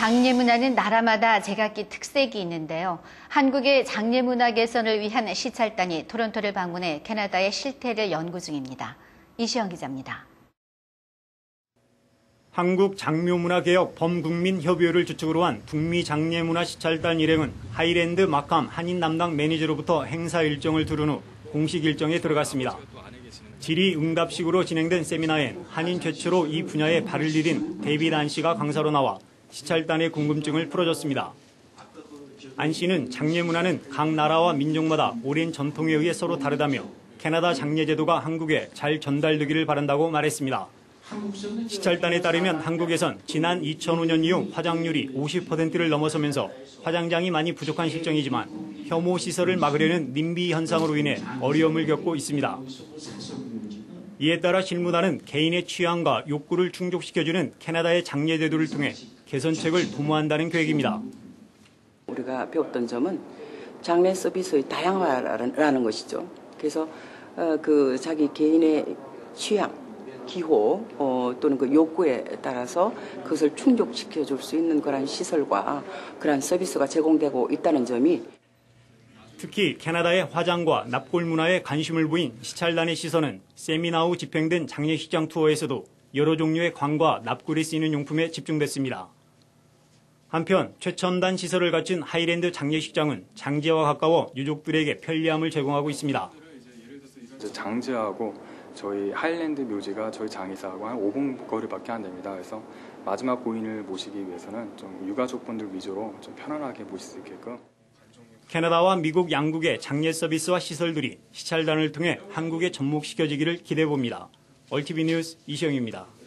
장례 문화는 나라마다 제각기 특색이 있는데요. 한국의 장례 문화 개선을 위한 시찰단이 토론토를 방문해 캐나다의 실태를 연구 중입니다. 이시영 기자입니다. 한국 장묘문화개혁 범국민협의회를 주축으로 한 북미 장례문화 시찰단 일행은 하이랜드 마캄 한인 남당 매니저로부터 행사 일정을 들은 후 공식 일정에 들어갔습니다. 질의응답식으로 진행된 세미나엔 한인 최초로 이 분야에 발을 디딘 데이비드 안 씨가 강사로 나와 시찰단의 궁금증을 풀어줬습니다. 안 씨는 장례 문화는 각 나라와 민족마다 오랜 전통에 의해 서로 다르다며 캐나다 장례 제도가 한국에 잘 전달되기를 바란다고 말했습니다. 시찰단에 따르면 한국에선 지난 2005년 이후 화장률이 50%를 넘어서면서 화장장이 많이 부족한 실정이지만 혐오 시설을 막으려는 님비 현상으로 인해 어려움을 겪고 있습니다. 이에 따라 실무단은 개인의 취향과 욕구를 충족시켜주는 캐나다의 장례 제도를 통해 개선책을 도모한다는 계획입니다. 우리가 배웠던 점은 장례 서비스의 다양화라는 것이죠. 그래서 어, 그 자기 개인의 취향, 기호 어, 또는 그 욕구에 따라서 그것을 충족시켜 줄 수 있는 그런 시설과 그런 서비스가 제공되고 있다는 점이 특히 캐나다의 화장과 납골 문화에 관심을 보인 시찰단의 시선은 세미나 후 집행된 장례식장 투어에서도 여러 종류의 관과 납골에 쓰이는 용품에 집중됐습니다. 한편 최첨단 시설을 갖춘 하이랜드 장례식장은 장제와 가까워 유족들에게 편리함을 제공하고 있습니다. 장제하고 저희 하일랜드 묘지가 저희 장의사하고 한 5분 거리밖에 안 됩니다. 그래서 마지막 고인을 모시기 위해서는 좀 유가족분들 위주로 좀 편안하게 모실 수 있게끔 캐나다와 미국 양국의 장례 서비스와 시설들이 시찰단을 통해 한국에 접목시켜지기를 기대해 봅니다. 얼티비 뉴스 이시영입니다.